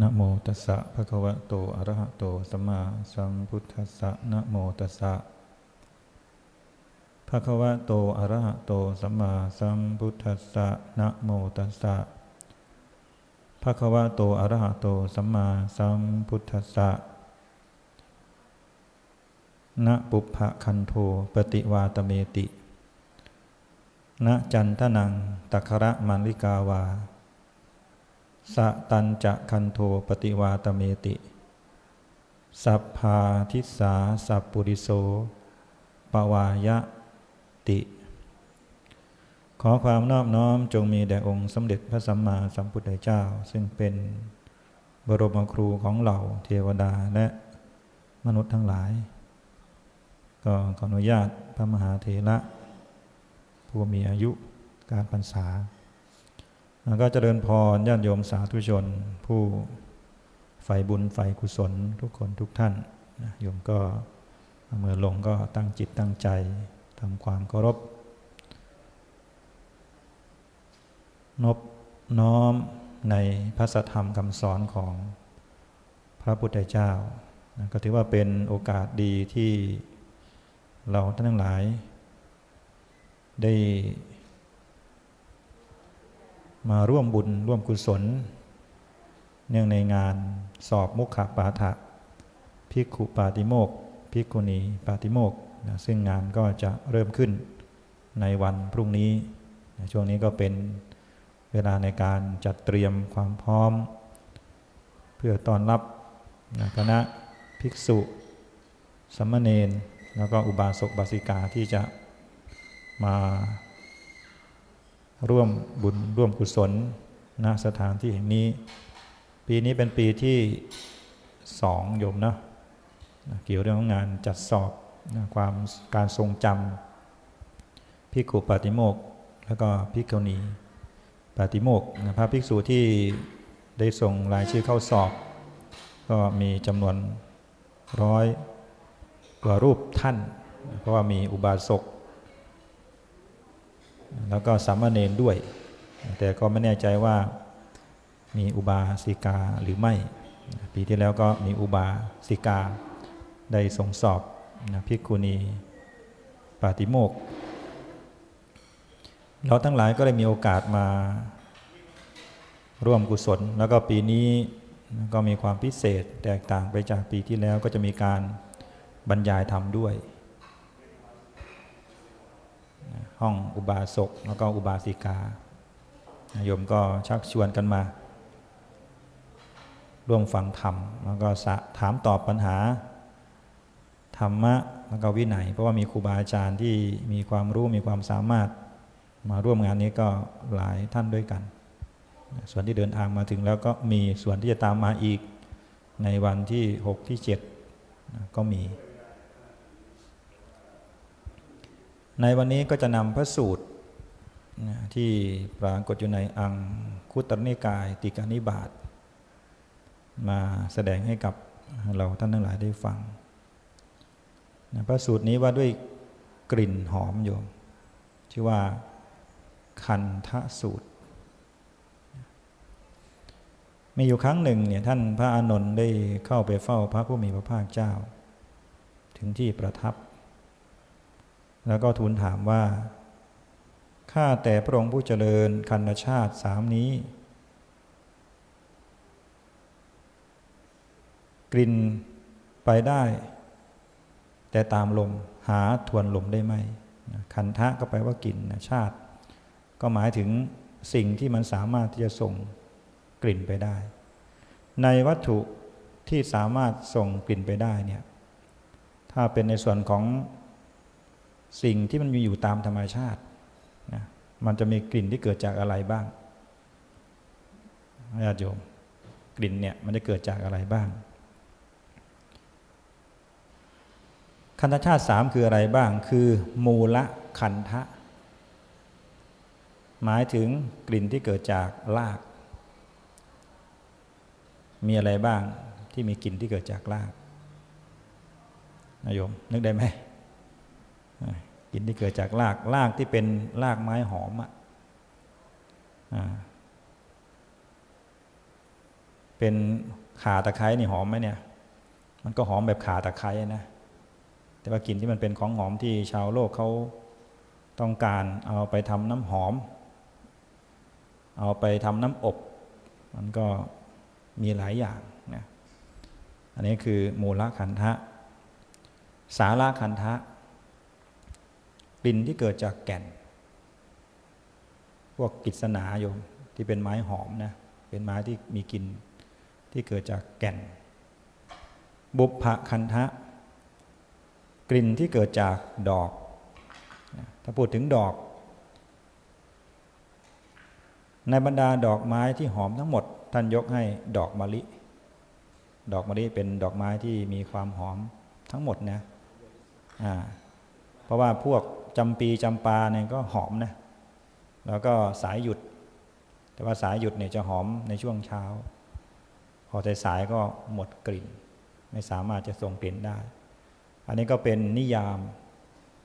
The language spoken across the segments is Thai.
นะโมตัสสะภะคะวะโตอะระหะโตสัมมาสัมพุทธัสสะนะโมตัสสะภะคะวะโตอะระหะโตสัมมาสัมพุทธัสสะนะโมตัสสะภะคะวะโตอะระหะโตสัมมาสัมพุทธัสสะนะปุพพะคันโทปฏิวาตเมติณจันทนังตัคระมันลิกาวา สะตันจะคันโทปฏิวาตเมติ สัพพาทิสาสัพปุริโสปวายะติ ขอความนอบน้อมจงมีแด่องค์สมเด็จพระสัมมาสัมพุทธเจ้า ซึ่งเป็นบรมครูของเหล่าเทวดาและมนุษย์ทั้งหลาย ก็ขออนุญาตพระมหาเถระผู้มีอายุการพรรษา ก็เจริญพรญาติโยมสาธุชน ผู้ใฝ่บุญใฝ่กุศลทุกคนทุกท่านโยมก็เมื่อลงก็ตั้งจิตตั้งใจทำความเคารพนบน้อมในพระสธรรมคำสอนของพระพุทธเจ้า ก็ถือว่าเป็นโอกาสดีที่เราท่านทั้งหลาย ได้ มาร่วมบุญร่วมกุศล เนื่องในงานสอบมุขปาฐะภิกขุปาติโมกภิกขุณีปาติโมกนะซึ่งงานก็จะเริ่มขึ้นในวันพรุ่งนี้นะช่วงนี้ก็เป็นเวลาในการจัดเตรียมความพร้อม เพื่อต้อนรับนะคณะภิกษุสัมมเนนแล้วก็อุบาสกบาสิกาที่จะมา ร่วมบุญร่วมกุศลณสถานที่แห่งนี้ ปีนี้เป็นปีที่สองโยมนะเกี่ยวเรื่องของงานจัดสอบนะความการทรงจำพิกุปาติโมก แล้วก็พิกขุณีปาติโมกนะพระภิกษุที่ได้ส่งรายชื่อเข้าสอบ ก็มีจำนวนร้อยกว่ารูปท่าน เพราะว่ามีอุบาสก แล้วก็สามเณรด้วย แต่ก็ไม่แน่ใจว่ามีอุบาสิกาหรือไม่ ปีที่แล้วก็มีอุบาสิกาได้ส่งสอบนะภิกุณีปาติโมกข์เราทั้งหลายก็ได้มีโอกาสมาร่วมกุศล แล้วก็ปีนี้ก็มีความพิเศษแตกต่างไปจากปีที่แล้วก็จะมีการบรรยายธรรมด้วย ห้องอุบาสกแล้วก็อุบาสิกาโยมก็ชักชวนกันมา ร่วมฟังธรรม แล้วก็ถามตอบปัญหา ธรรมะแล้วก็วินัยเพราะว่ามีครูบาอาจารย์ที่มีความรู้มีความสามารถมาร่วมงานนี้ก็หลายท่านด้วยกัน ส่วนที่เดินทางมาถึงแล้วก็มีส่วนที่จะตามมาอีกในวันที่ 6 ที่ 7 ก็มี ในวันนี้ก็จะนำพระสูตรที่ปรากฏอยู่ในอังคุตรนิกายติกานิบาตมาแสดงให้กับเราท่านทั้งหลายได้ฟังพระสูตรนี้ว่าด้วยกลิ่นหอมโยม ชื่อว่าคันทะสูตร มีอยู่ครั้งหนึ่งเนี่ยท่านพระอานนท์ได้เข้าไปเฝ้าพระผู้มีพระภาคเจ้า ถึงที่ประทับ แล้วก็ทูลถามว่า ข้าแต่พระองค์ผู้เจริญคันชาติสามนี้ กลิ่นไปได้ แต่ตามลมหาทวนลมได้ไหมคันทะก็แปลว่ากลิ่นชาติ ก็หมายถึงสิ่งที่มันสามารถที่จะส่งกลิ่นไปได้ ในวัตถุที่สามารถส่งกลิ่นไปได้เนี่ยถ้าเป็นในส่วนของ สิ่งที่มันมีอยู่ตามธรรมชาตินะมันจะมีกลิ่นที่เกิดจากอะไรบ้างญาติโยมกลิ่นเนี่ยมันจะเกิดจากอะไรบ้าง คันธชาติสามคืออะไรบ้าง คือมูละคันทะ หมายถึงกลิ่นที่เกิดจากราก มีอะไรบ้างที่มีกลิ่นที่เกิดจากรากนายโยมนึกได้ไหม กลิ่นที่เกิดจากรากรากที่เป็นรากไม้หอมอะเป็นข่าตะไคร้นี่หอมไหมเนี่ย มันก็หอมแบบข่าตะไคร้นะ แต่ว่ากลิ่นที่มันเป็นของหอมที่ชาวโลกเขาต้องการเอาไปทำน้ำหอม เอาไปทำน้ำอบ มันก็มีหลายอย่างนะ อันนี้คือมูลคันทะ สาราคันทะ กลิ่นที่เกิดจากแก่น พวกกิษณาโยมที่เป็นไม้หอมนะเป็นไม้ที่มีกลิ่นที่เกิดจากแก่น บุพคันทะ กลิ่นที่เกิดจากดอก ถ้าพูดถึงดอก ในบรรดาดอกไม้ที่หอมทั้งหมด ท่านยกให้ดอกมะลิ ดอกมะลิเป็นดอกไม้ที่มีความหอมทั้งหมดนะ เพราะว่าพวก จำปีจำปาเนี่ยก็หอมนะแล้วก็สายหยุด แต่ว่าสายหยุดเนี่ยจะหอมในช่วงเช้า พอสายก็หมดกลิ่น ไม่สามารถจะส่งกลิ่นได้ อันนี้ก็เป็นนิยาม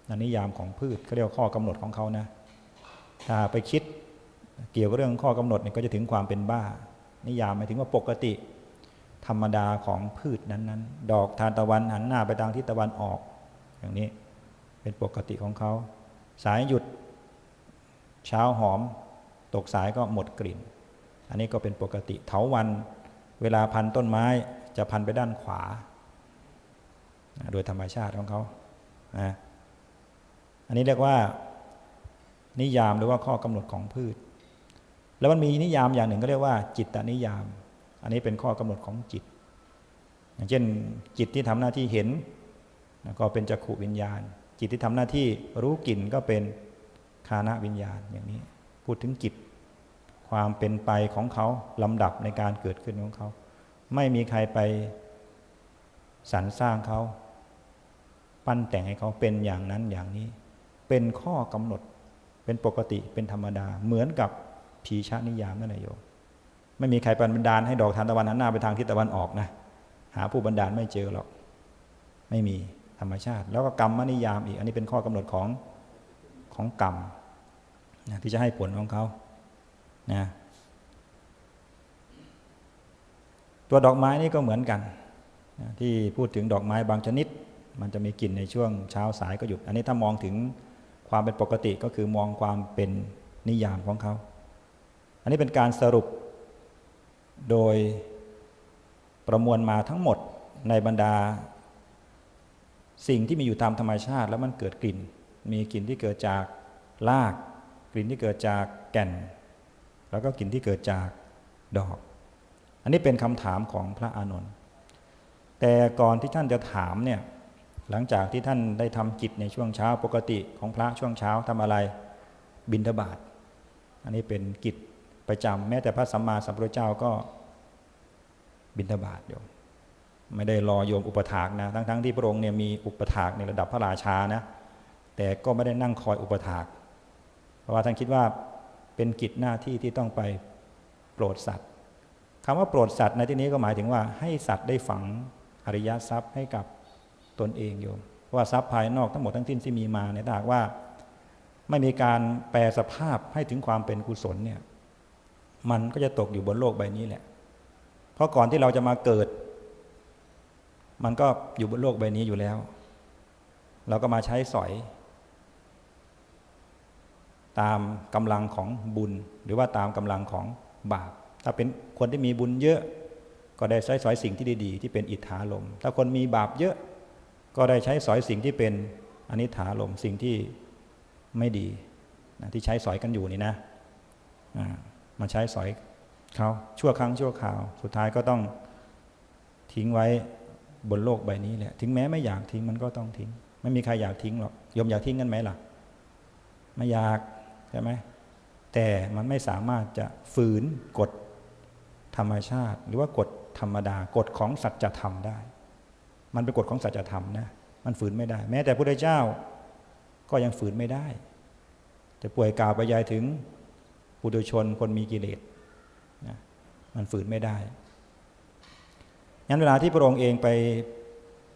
นนิยามของพืชเขาเรียกข้อกำหนดของเขานะถ้าไปคิดเกี่ยวกับเรื่องข้อกำหนดเนี่ยก็จะถึงความเป็นบ้า นิยามหมายถึงว่าปกติ ธรรมดาของพืชนั้นๆ ดอกทานตะวันหันหน้าไปทางทิศตะวันออกอย่างนี้ เป็นปกติของเขา สายหยุดเช้าหอม ตกสายก็หมดกลิ่น อันนี้ก็เป็นปกติเถาวันเวลาพันต้นไม้จะพันไปด้านขวา โดยธรรมชาติของเขานะอันนี้เรียกว่านิยามหรือว่าข้อกำหนดของพืช แล้วมันมีนิยามอย่างหนึ่งก็เรียกว่าจิตตนิยาม อันนี้เป็นข้อกำหนดของจิต อย่างเช่นจิตที่ทำหน้าที่เห็นก็เป็นจักขุวิญญาณ จิตที่ทำหน้าที่รู้กลิ่นก็เป็นคานะวิญญาณอย่างนี้ พูดถึงจิต ความเป็นไปของเขาลำดับในการเกิดขึ้นของเขา ไม่มีใครไปสรรสร้างเขา ปั้นแต่งให้เขาเป็นอย่างนั้นอย่างนี้ เป็นข้อกำหนดเป็นปกติเป็นธรรมดา เหมือนกับผีชานิยามนั่นแหละโยมไม่มีใครบันดาลให้ดอกทานตะวันหันหน้าไปทางทิศตะวันออกนะ หาผู้บันดาลไม่เจอหรอก ไม่มี รรมชาติ แล้วก็กรรมนิยามอีก อันนี้เป็นข้อกำหนดของของกรรมนะที่จะให้ผลของเขานะตัวดอกไม้นี่ก็เหมือนกันนะที่พูดถึงดอกไม้บางชนิด มันจะมีกลิ่นในช่วงเช้าสายก็หยุด อันนี้ถ้ามองถึงความเป็นปกติก็คือมองความเป็นนิยามของเขา อันนี้เป็นการสรุปโดยประมวลมาทั้งหมดในบรรดา สิ่งที่มีอยู่ตามธรรมชาติแล้วมันเกิดกลิ่น มีกลิ่นที่เกิดจากราก กลิ่นที่เกิดจากแก่น แล้วก็กลิ่นที่เกิดจากดอก อันนี้เป็นคำถามของพระอานนท์แต่ก่อนที่ท่านจะถามเนี่ยหลังจากที่ท่านได้ทำกิจในช่วงเช้าปกติของพระช่วงเช้าทำอะไรบิณฑบาตอันนี้เป็นกิจประจำแม้แต่พระสัมมาสัมพุทธเจ้าก็บิณฑบาตโยม ไม่ได้รอโยมอุปถากนะ ทั้งๆทที่พระองค์เนี่ยมีอุปถากในระดับพระราชานะ แต่ก็ไม่ได้นั่งคอยอุปถาก เพราะว่าท่านคิดว่าเป็นกิจหน้าที่ที่ต้องไปโปรดสัตว์คำว่าโปรดสัตว์ในที่นี้ก็หมายถึงว่าให้สัตว์ได้ฝังอริยทรัพย์ให้กับตนเองโยมเพราะว่าทรัพย์ภายนอกทั้งหมดทั้งสิ้นที่มีมาเนี่ยถ้าหากว่าไม่มีการแปลสภาพให้ถึงความเป็นกุศลเนี่ยมันก็จะตกอยู่บนโลกใบนี้แหละ เพราะก่อนที่เราจะมาเกิด มันก็อยู่บนโลกใบนี้อยู่แล้ว เราก็มาใช้สอย ตามกำลังของบุญ หรือว่าตามกำลังของบาป ถ้าเป็นคนที่มีบุญเยอะ ก็ได้ใช้สอยสิ่งที่ดีๆ ที่เป็นอิทธาลม ถ้าคนมีบาปเยอะ ก็ได้ใช้สอยสิ่งที่เป็นอนิถาลม สิ่งที่ไม่ดีนะที่ใช้สอยกันอยู่นี่นะมาใช้สอยเขาชั่วครั้งชั่วคราว สุดท้ายก็ต้องทิ้งไว้ บนโลกใบนี้แหละ ถึงแม้ไม่อยากทิ้งมันก็ต้องทิ้ง ไม่มีใครอยากทิ้งหรอกยมอยากทิ้งกันไหมล่ะ ไม่อยากใช่ไหมแต่มันไม่สามารถจะฝืนกฎธรรมชาติ หรือว่ากฎธรรมดากฎของสัจธรรมได้ มันเป็นกฎของสัจธรรมนะมันฝืนไม่ได้ แม้แต่พระพุทธเจ้าก็ยังฝืนไม่ได้ แต่ป่วยกล่าวไปยายถึงปุถุชนคนมีกิเลสนะมันฝืนไม่ได้ งั้นเวลาที่พระองค์เองไป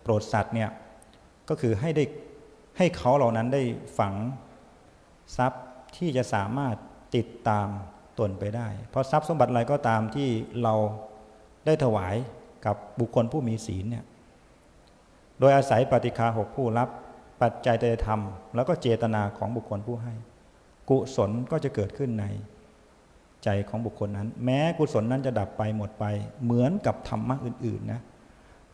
โปรดสัตว์เนี่ยก็คือให้ได้ให้เขาเหล่านั้นได้ฝังทรัพย์ที่จะสามารถติดตามตนไปได้ เพราะทรัพย์สมบัติอะไรก็ตามที่เราได้ถวายกับบุคคลผู้มีศีลเนี่ยโดยอาศัยปฏิคาหกผู้รับ ปัจจัยเตธรรม แล้วก็เจตนาของบุคคลผู้ให้ กุศลก็จะเกิดขึ้นใน ใจของบุคคลนั้น แม้กุศลนั้นจะดับไปหมดไป เหมือนกับธรรมะอื่นๆนะ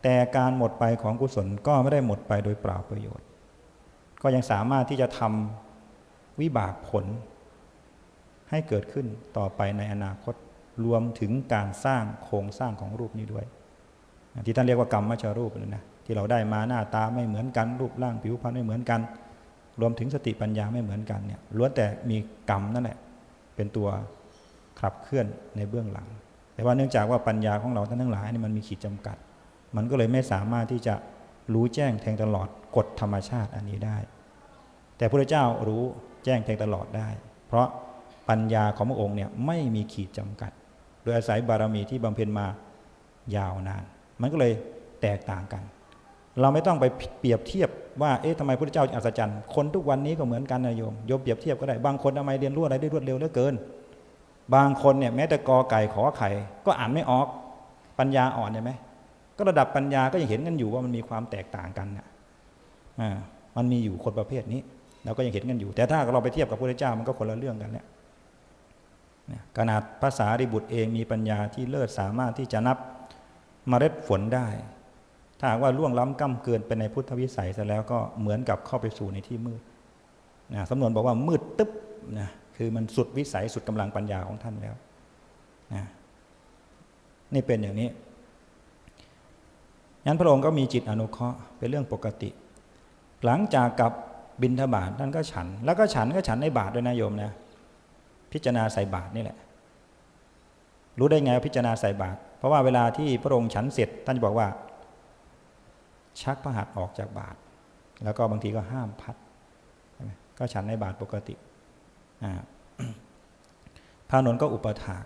แต่การหมดไปของกุศลก็ไม่ได้หมดไปโดยเปล่าประโยชน์ ก็ยังสามารถที่จะทำวิบากผล ให้เกิดขึ้นต่อไปในอนาคตรวมถึงการสร้างโครงสร้างของรูปนี้ด้วย ที่ท่านเรียกว่ากรรมมชรูปเลยนะที่เราได้มาหน้าตาไม่เหมือนกันรูปร่างผิวพรรณไม่เหมือนกัน รวมถึงสติปัญญาไม่เหมือนกันเนี่ยล้วนแต่มีกรรมนั่นแหละเป็นตัว ขับเคลื่อนในเบื้องหลัง แต่ว่าเนื่องจากว่าปัญญาของเราท่านทั้งหลายนี่มันมีขีดจำกัด มันก็เลยไม่สามารถที่จะรู้แจ้งแทงตลอดกฎธรรมชาติอันนี้ได้ แต่พระเจ้ารู้แจ้งแทงตลอดได้ เพราะปัญญาของพระองค์เนี่ยไม่มีขีดจำกัด โดยอาศัยบารมีที่บำเพ็ญมายาวนาน มันก็เลยแตกต่างกัน เราไม่ต้องไปเปรียบเทียบว่า เอ๊ะทำไมพระเจ้าอัศจรรย์ คนทุกวันนี้ก็เหมือนกันนะโยม โยมเปรียบเทียบก็ได้ บางคนทำไมเรียนรู้อะไรได้รวดเร็วเหลือเกิน บางคนเนี่ยแม้แต่กอไก่ขอไข่ ก็อ่านไม่ออก ปัญญาอ่อนใช่ไหมก็ระดับปัญญาก็ยังเห็นกันอยู่ว่ามันมีความแตกต่างกันนะอ่ามันมีอยู่คนประเภทนี้เราก็ยังเห็นกันอยู่ แต่ถ้าเราไปเทียบกับพระเจ้ามันก็คนละเรื่องกันแล้วขนาดภาษาริบุตรเองมีปัญญาที่เลิศสามารถที่จะนับมเมล็ดฝนได้ ถ้าหากว่าล่วงล้ำก้าเกินไปในพุทธวิสัยซะแล้วก็เหมือนกับเข้าไปสู่ในที่มืดนะสำนวนบอกว่ามืดตึ๊บนะ คือมันสุดวิสัยสุดกำลังปัญญาของท่านแล้วนะนี่เป็นอย่างนี้งั้นพระองค์ก็มีจิตอนุเคราะห์เป็นเรื่องปกติ หลังจากกับบินทบาทท่านก็ฉัน แล้วก็ฉันก็ฉันในบาทด้วยนะโยมนะพิจารณาใส่บาตรนี่แหละ รู้ได้ไงว่าพิจารณาใส่บาตรเพราะว่าเวลาที่พระองค์ฉันเสร็จ ท่านจะบอกว่า ชักพระหัตถ์ออกจากบาตรแล้วก็บางทีก็ห้ามพัด ก็ฉันในบาตรปกติ พระนนท์ก็อุปถาก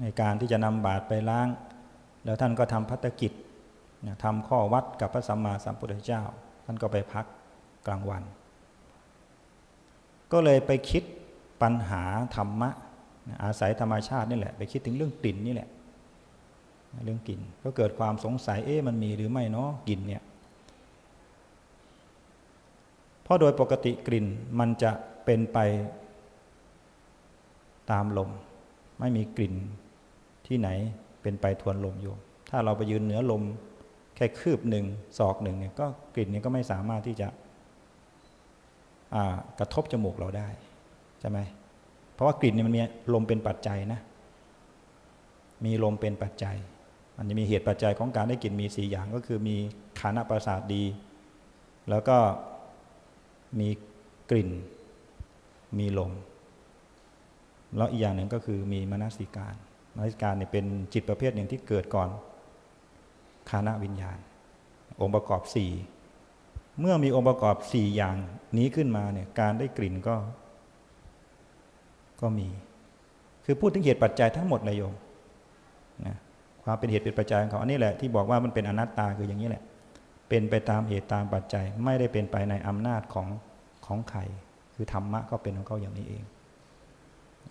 ในการที่จะนำบาตรไปล้าง แล้วท่านก็ทำพัฒกิจทำข้อวัดกับพระสัมมาสัมพุทธเจ้า ท่านก็ไปพักกลางวัน ก็เลยไปคิดปัญหาธรรมะ อาศัยธรรมชาตินี่แหละ ไปคิดถึงเรื่องกลิ่นนี่แหละ เรื่องกลิ่นก็เกิดความสงสัยเอ๊ะมันมีหรือไม่เนาะกลิ่นเนี่ยเพราะโดยปกติกลิ่นมันจะเป็นไป ตามลม ไม่มีกลิ่นที่ไหนเป็นไปทวนลมโยม ถ้าเราไปยืนเหนือลมแค่คืบหนึ่งศอกหนึ่งเนี่ยก็กลิ่นนี้ก็ไม่สามารถที่จะกระทบจมูกเราได้ใช่ไหมเพราะว่ากลิ่นนี่มันมีลมเป็นปัจจัยนะ มีลมเป็นปัจจัย มันจะมีเหตุปัจจัยของการได้กลิ่นมีสี่อย่างก็คือมีขานะประสาทดี แล้วก็มีกลิ่น มีลม แล้วอีกอย่างหนึ่งก็คือมีมนสิการมนสิการเนี่ยเป็นจิตประเภทหนึ่งที่เกิดก่อนคานะวิญญาณ องค์ประกอบสี่เมื่อมีองค์ประกอบสี่อย่างนี้ขึ้นมาเนี่ยการได้กลิ่นก็ ก็มี คือพูดถึงเหตุปัจจัยทั้งหมดเลยโยมนะความเป็นเหตุเป็นปัจจัยของเขาอันนี้แหละที่บอกว่ามันเป็นอนัตตาคืออย่างนี้แหละ เป็นไปตามเหตุตามปัจจัย ไม่ได้เป็นไปในอำนาจของของใครคือธรรมะก็เป็นของเขาอย่างนี้เอง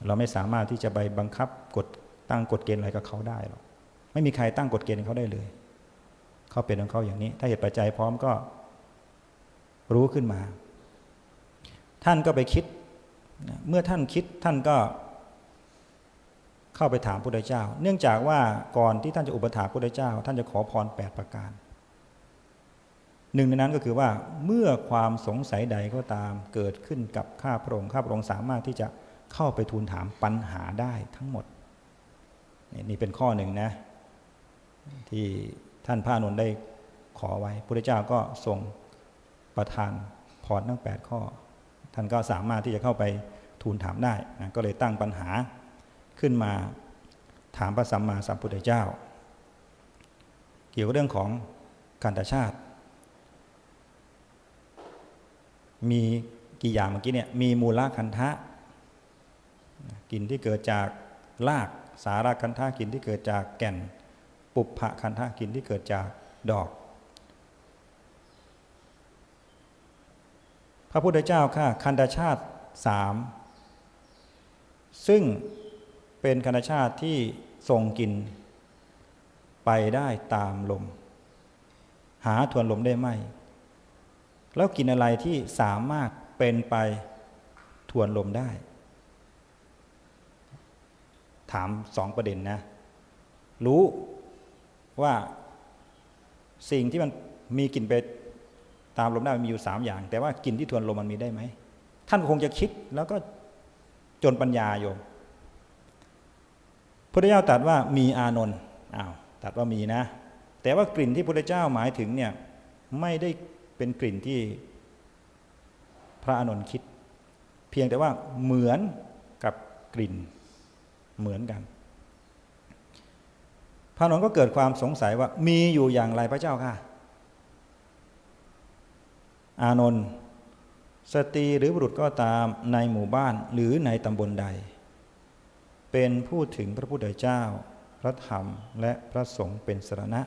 เราไม่สามารถที่จะไปบังคับกฎตั้งกฎเกณฑ์อะไรกับเขาได้หรอกไม่มีใครตั้งกฎเกณฑ์เขาได้เลย เขาเป็นของเขาอย่างนี้ ถ้าเหตุปัจจัยพร้อมก็รู้ขึ้นมา ท่านก็ไปคิด เมื่อท่านคิดท่านก็ เข้าไปถามพระพุทธเจ้า เนื่องจากว่าก่อนที่ท่านจะอุปถาพระพุทธเจ้า ท่านจะขอพรแปดประการ หนึ่งในนั้นก็คือว่าเมื่อความสงสัยใดก็ตามเกิดขึ้นกับข้าพระองค์ข้าพระองค์สามารถที่จะ เข้าไปทูลถามปัญหาได้ทั้งหมด นี่เป็นข้อหนึ่งนะ ที่ท่านพระนนท์ได้ขอไว้พระพุทธเจ้าก็ทรงประทานพรทั้ง 8 ข้อ ท่านก็สามารถที่จะเข้าไปทูลถามได้นะก็เลยตั้งปัญหาขึ้นมาถามพระสัมมาสัมพุทธเจ้า เกี่ยวกับเรื่องของการตชาติ มีกี่อย่างเมื่อกี้เนี่ยมีมูลคันทะ กินที่เกิดจากรากสาราคันทะกินที่เกิดจากแก่น ปุปภะคันทะกินที่เกิดจากดอก พระพุทธเจ้าค่ะคันธชาติสามซึ่งเป็นคันธชาติที่ทรงกินไปได้ตามลม หาทวนลมได้ไหม แล้วกินอะไรที่สามารถเป็นไปทวนลมได้ ถามสองประเด็นนะ รู้ว่าสิ่งที่มันมีกลิ่นไปตามลมได้มันมีอยู่สามอย่าง แต่ว่ากลิ่นที่ทวนลมมันมีได้ไหม ท่านคงจะคิดแล้วก็จนปัญญาโยมพระเจ้าตรัสว่ามีอานนท์อ้าวตรัสว่ามีนะ แต่ว่ากลิ่นที่พระเจ้าหมายถึงเนี่ยไม่ได้เป็นกลิ่นที่พระอานนท์คิด เพียงแต่ว่าเหมือนกับกลิ่น เหมือนกัน พระอานนท์ก็เกิดความสงสัยว่ามีอยู่อย่างไรพระเจ้าค่ะ อานนท์สตรีหรือบุรุษก็ตามในหมู่บ้านหรือในตำบลใด เป็นผู้ถึงพระพุทธเจ้า พระธรรมและพระสงฆ์เป็นสรณะ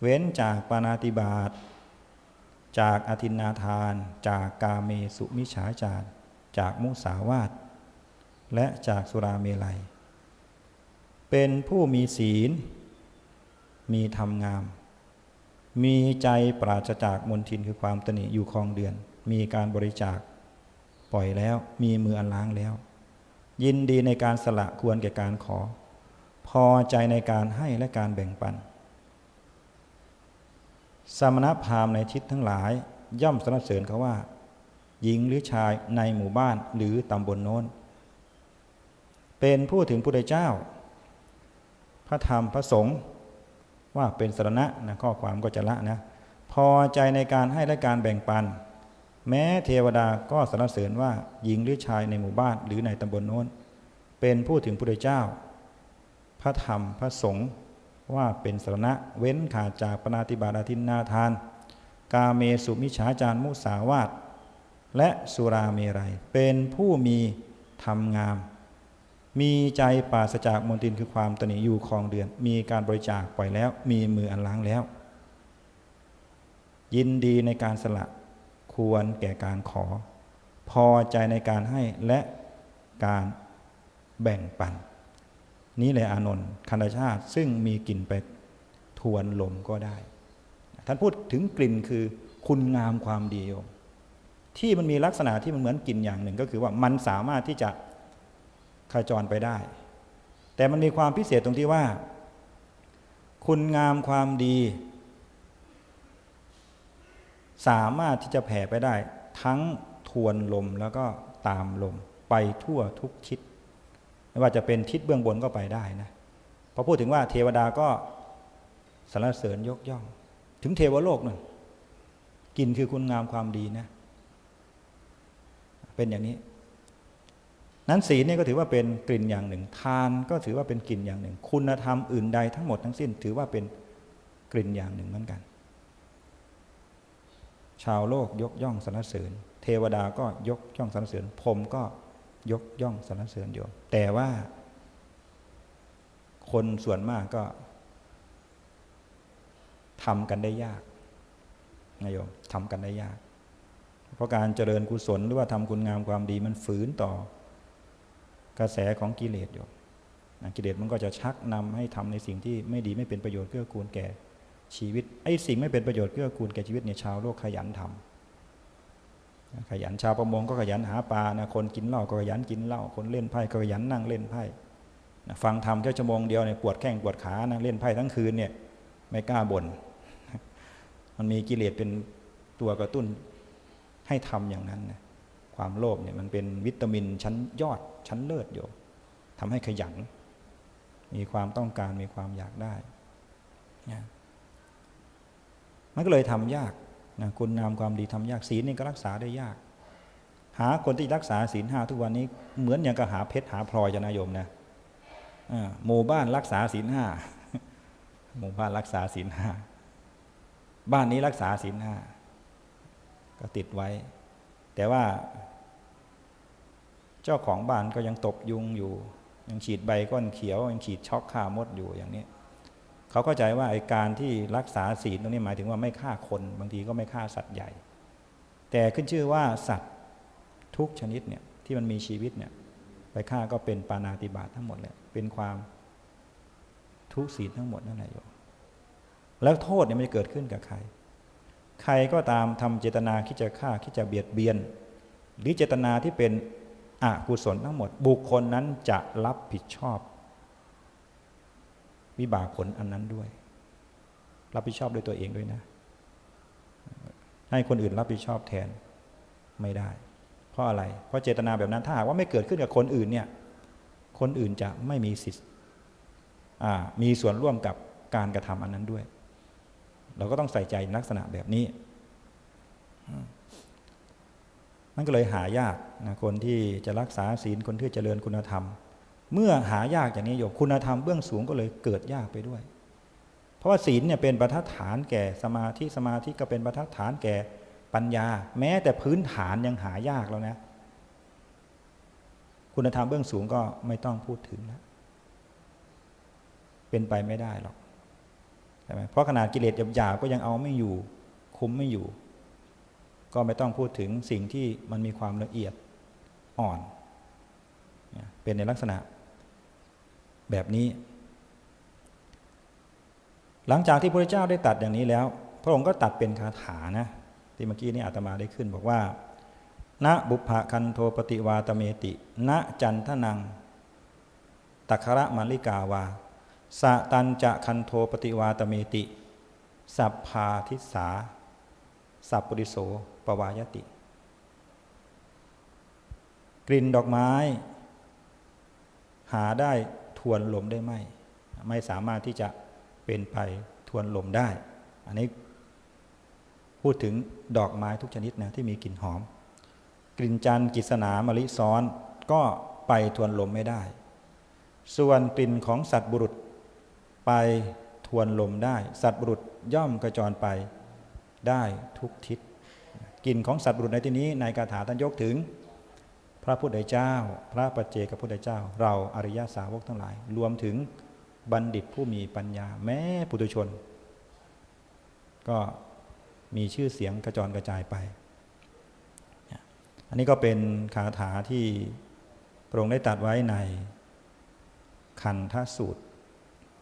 เว้นจากปานาติบาตจากอธินนาทาน จากกาเมสุมิฉาจารจากมุสาวาท และจากสุราเมลัย เป็นผู้มีศีล มีธรรมงาม มีใจปราศจากมนทินคือความตนีอยู่คลองเดือน มีการบริจาค ปล่อยแล้วมีมืออันล้างแล้ว ยินดีในการสละควรแก่การขอ พอใจในการให้และการแบ่งปัน สมณพราหมณ์ในทิศทั้งหลายย่อมสรรเสริญเขาว่าหญิงหรือชายในหมู่บ้านหรือตำบลโน้น เป็นผู้ถึงพุทธเจ้า พระธรรมพระสงฆ์ว่าเป็นสรณะนะข้อความก็จะละนะพอใจในการให้และการแบ่งปัน แม้เทวดาก็สรรเสริญว่าหญิงหรือชายในหมู่บ้านหรือในตำบลโน้น เป็นผู้ถึงพุทธเจ้า พระธรรมพระสงฆ์ว่าเป็นสรณะเว้นขาดจากปณาติบาตอาทินนาทาน กาเมสุมิฉาจารมุสาวาตและสุราเมรัยเป็นผู้มีธรรมงาม มีใจปราศจากมนตินคือความตนีอยู่คลองเดือน มีการบริจาคปล่อยแล้ว มีมืออันล้างแล้ว ยินดีในการสละควรแก่การขอ พอใจในการให้และการแบ่งปัน นี้เลยอานนท์คันธชาติซึ่งมีกลิ่นไปทวนลมก็ได้ ท่านพูดถึงกลิ่นคือคุณงามความดีโยมที่มันมีลักษณะที่มันเหมือนกลิ่นอย่างหนึ่งก็คือว่ามันสามารถที่จะ ขจรไปได้ แต่มันมีความพิเศษตรงที่ว่า คุณงามความดี สามารถที่จะแผ่ไปได้ ทั้งทวนลมแล้วก็ตามลมไปทั่วทุกทิศไม่ว่าจะเป็นทิศเบื้องบนก็ไปได้นะพอพูดถึงว่าเทวดาก็สรรเสริญยกย่อง ถึงเทวโลกนั่นกินคือคุณงามความดีนะ เป็นอย่างนี้ นั้นศีลนี่ก็ถือว่าเป็นกลิ่นอย่างหนึ่ง ทานก็ถือว่าเป็นกลิ่นอย่างหนึ่ง คุณธรรมอื่นใดทั้งหมดทั้งสิ้น ถือว่าเป็นกลิ่นอย่างหนึ่งเหมือนกัน ชาวโลกยกย่องสรรเสริญ เทวดาก็ยกย่องสรรเสริญพรมก็ยกย่องสรรเสริญโยมแต่ว่า คนส่วนมากก็ทำกันได้ยากนะโยมทำกันได้ยาก เพราะการเจริญกุศลหรือว่าทำคุณงามความดีมันฝืนต่อ กระแสของกิเลสโยมนะกิเลสมันก็จะชักนำให้ทำในสิ่งที่ไม่ดีไม่เป็นประโยชน์เกื้อกูลแก่ชีวิตไอ้สิ่งไม่เป็นประโยชน์เกื้อกูลแก่ชีวิตเนี่ยชาวโลกขยันทำขยันชาวประมงก็ขยันหาปลานะคนกินเหล้าก็ขยันกินเหล้าคนเล่นไพ่ก็ขยันนั่งเล่นไพ่นะฟังธรรมแค่ชั่วโมงเดียวเนี่ยปวดแข้งปวดขานั่งเล่นไพ่ทั้งคืนเนี่ยไม่กล้าบน่นมันมีกิเลสเป็นตัวกระตุ้นให้ทำอย่างนั้นนะ ความโลภเนี่ยมันเป็นวิตามินชั้นยอดชั้นเลิศอยู่ทำให้ขยัน มีความต้องการมีความอยากได้นะมันก็เลยทำยากนะคุณงามความดีทำยากศีลนี่ก็รักษาได้ยาก หาคนที่รักษาศีลห้าทุกวันนี้เหมือนอย่างกับหาเพชรหาพลอยจะนายมนะหมู่บ้านรักษาศีลห้าหมู่บ้านรักษาศีลห้าบ้านนี้รักษาศีลห้าก็ติดไว้ แต่ว่า เจ้าของบ้านก็ยังตบยุงอยู่ ยังฉีดใบก้อนเขียว ยังฉีดช็อกฆ่ามดอยู่อย่างนี้เขาเข้าใจว่าไอ้การที่รักษาศีลตรงนี้หมายถึงว่าไม่ฆ่าคน บางทีก็ไม่ฆ่าสัตว์ใหญ่ แต่ขึ้นชื่อว่าสัตว์ทุกชนิดเนี่ยที่มันมีชีวิตเนี่ยไปฆ่าก็เป็นปานาติบาตทั้งหมดเลยเป็นความทุกศีลทั้งหมดนั่นแหละโยมแล้วโทษเนี่ยมันจะเกิดขึ้นกับใคร ใครก็ตามทำเจตนาคิดจะฆ่าคิดจะเบียดเบียน หรือเจตนาที่เป็นอกุศลทั้งหมด บุคคลนั้นจะรับผิดชอบ วิบากผลอันนั้นด้วย รับผิดชอบด้วยตัวเองด้วยนะ ให้คนอื่นรับผิดชอบแทนไม่ได้ เพราะอะไร เพราะเจตนาแบบนั้นถ้าหากว่าไม่เกิดขึ้นกับคนอื่นเนี่ยคนอื่นจะไม่มีสิทธิ์มีส่วนร่วมกับการกระทำอันนั้นด้วย เราก็ต้องใส่ใจลักษณะแบบนี้มันก็เลยหายากนะคนที่จะรักษาศีลคนที่จเจริญคุณธรรม เมื่อหายากอย่างนี้โยมคุณธรรมเบื้องสูงก็เลยเกิดยากไปด้วย เพราะว่าศีลเนี่ยเป็นประทัดฐานแก่สมาธิสมาธิก็เป็นประทัดฐานแก่ปัญญา แม้แต่พื้นฐานยังหายากแล้วนะ คุณธรรมเบื้องสูงก็ไม่ต้องพูดถึงแล้วเป็นไปไม่ได้หรอก ใช่ไหมเพราะขนาดกิเลสหยาบๆก็ยังเอาไม่อยู่ คุมไม่อยู่ ก็ไม่ต้องพูดถึงสิ่งที่มันมีความละเอียดอ่อน เป็นในลักษณะแบบนี้ หลังจากที่พระเจ้าได้ตัดอย่างนี้แล้ว พระองค์ก็ตัดเป็นคาถานะที่เมื่อกี้นี่อาตมาได้ขึ้นบอกว่า ณ บุพคันโทปฏิวาตเมติ ณ จันทนังตัคระมาลิกาวา สะตันจะคันโทปฏิวาตเมติ สัพพาทิสา สัพปริโสปวายติ กลิ่นดอกไม้ หาได้ทวนลมได้ไหม ไม่สามารถที่จะเป็นไปทวนลมได้ อันนี้พูดถึงดอกไม้ทุกชนิดนะที่มีกลิ่นหอม กลิ่นจันทร์กิษณามะลิซ้อนก็ไปทวนลมไม่ได้ ส่วนกลิ่นของสัตว์บุรุษ ไปทวนลมได้ สัตว์บุรุษย่อมกระจรไปได้ทุกทิศกลิ่นของสัตว์บุรุษในที่นี้ในคาถาท่านยกถึง พระพุทธเจ้า พระปัจเจกพระพุทธเจ้า เราอริยสาวกทั้งหลาย รวมถึงบัณฑิตผู้มีปัญญา แม้ปุถุชน ก็มีชื่อเสียงกระจรกระจายไป อันนี้ก็เป็นคาถาที่พระองค์ได้ตรัสไว้ในคันทสูตร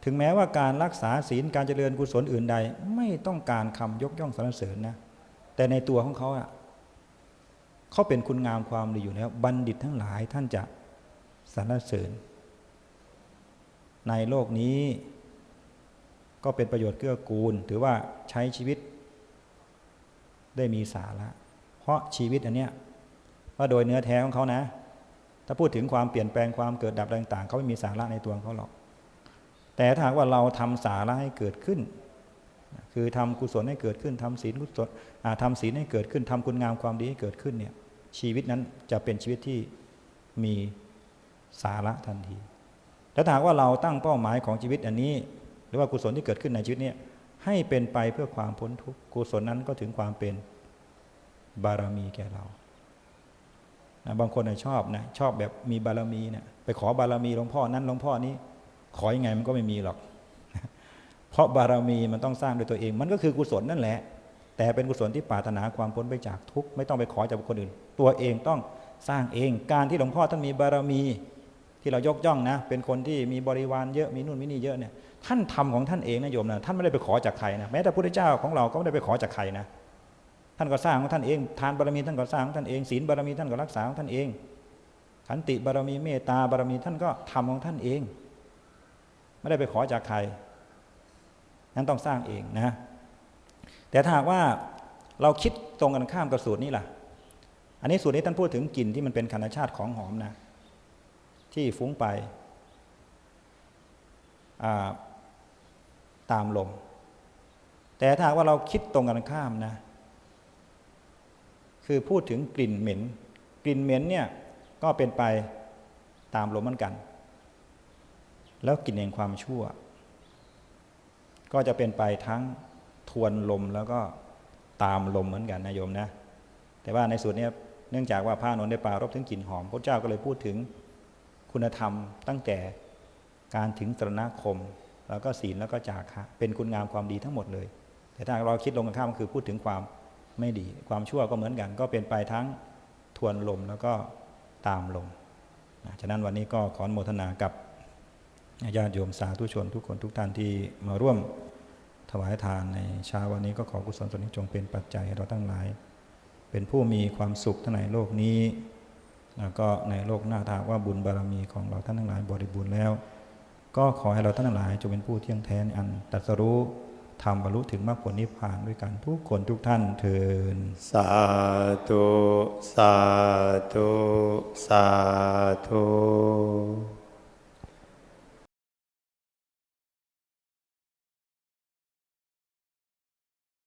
ถึงแม้ว่าการรักษาศีลการเจริญกุศลอื่นใด ไม่ต้องการคำยกย่องสรรเสริญนะแต่ในตัวของเขาอะเขาเป็นคุณงามความดีอยู่แล้ว บัณฑิตทั้งหลายท่านจะสรรเสริญ ในโลกนี้ ก็เป็นประโยชน์เกื้อกูล ถือว่าใช้ชีวิต ได้มีสาระ เพราะชีวิตอันเนี้ยว่าโดยเนื้อแท้ของเขานะ ถ้าพูดถึงความเปลี่ยนแปลงความเกิดดับต่าง ๆเขาไม่มีสาระในตัวของเขาหรอก แต่ถ้าหากว่าเราทำสาระให้เกิดขึ้น คือทำกุศลให้เกิดขึ้นทำศีลกุศลทำศีลให้เกิดขึ้นทำคุณงามความดีให้เกิดขึ้นเนี่ยชีวิตนั้นจะเป็นชีวิตที่มีสาระทันทีแต่ถ้าหากว่าเราตั้งเป้าหมายของชีวิตอันนี้ หรือว่ากุศลที่เกิดขึ้นในชีวิตเนี่ยให้เป็นไปเพื่อความพ้นทุกข์กุศลนั้นก็ถึงความเป็นบารมีแก่เรานะบางคนชอบนะชอบแบบมีบารมีเนะี่ยไปขอบารมีหลวงพ่อนั้นหลวงพ่อนี้ ขออยังไงมันก็ไม่มีหรอก เพราะบารมีมันต้องสร้างด้วยตัวเอง มันก็คือกุศลนั่นแหละ แต่เป็นกุศลที่ปรารถนาความพ้นไปจากทุกข์ไม่ต้องไปขอจากคนอื่น ตัวเองต้องสร้างเอง การที่หลวงพ่อท่านมีบารมีที่เรายกย่องนะ เป็นคนที่มีบริวารเยอะมีนู่นมีนี่เยอะเนี่ยท่านทำของท่านเองนะโยมนะท่านไม่ได้ไปขอจากใครนะแม้แต่พระพุทธเจ้าของเราก็ไม่ได้ไปขอจากใครนะท่านก็สร้างของท่านเองทานบารมีท่านก็สร้างของท่านเองศีลบารมีท่านก็รักษาของท่านเองขันติบารมีเมตตาบารมีท่านก็ทำของท่านเอง ไม่ได้ไปขอจากใคร นั้นต้องสร้างเองนะ แต่ถ้าหากว่าเราคิดตรงกันข้ามกับสูตรนี้ล่ะ อันนี้สูตรนี้ท่านพูดถึงกลิ่นที่มันเป็นธรรมชาติของหอมนะ ที่ฟุ้งไปตามลม แต่ถ้าว่าเราคิดตรงกันข้ามนะ คือพูดถึงกลิ่นเหม็น กลิ่นเหม็นเนี่ยก็เป็นไปตามลมเหมือนกัน แล้วกลิ่นแห่งความชั่ว ก็จะเป็นไปทั้งทวนลมแล้วก็ตามลมเหมือนกันนะโยมนะ แต่ว่าในส่วนนี้เนื่องจากว่าพระนนท์ได้ปารบถึงกลิ่นหอมพระเจ้าก็เลยพูดถึงคุณธรรมตั้งแต่การถึงสรณคม แล้วก็ศีลแล้วก็จาคะเป็นคุณงามความดีทั้งหมดเลย แต่ถ้าเราคิดลงกันข้ามก็คือพูดถึงความไม่ดี ความชั่วก็เหมือนกัน ก็เป็นไปทั้งทวนลมแล้วก็ตามลมนะฉะนั้นวันนี้ก็ขอโมทนากับ ญาติโยมสาธุชนทุกคนทุกท่านที่มาร่วมถวายทานในเช้าวันนี้ก็ขอกุศลส่วนนี้จงเป็นปัจจัยให้เราทั้งหลาย เป็นผู้มีความสุขทั้งในโลกนี้ แล้วก็ในโลกหน้าถากว่าบุญบารมีของเราท่านทั้งหลายบริบูรณ์แล้ว ก็ขอให้เราท่านทั้งหลายจงเป็นผู้เที่ยงแท้ในอันตรัสรู้ทำบรรลุถึงมรรคผลนิพพานด้วยกันทุกคนทุกท่านเทินสาธุสาธุสาธุ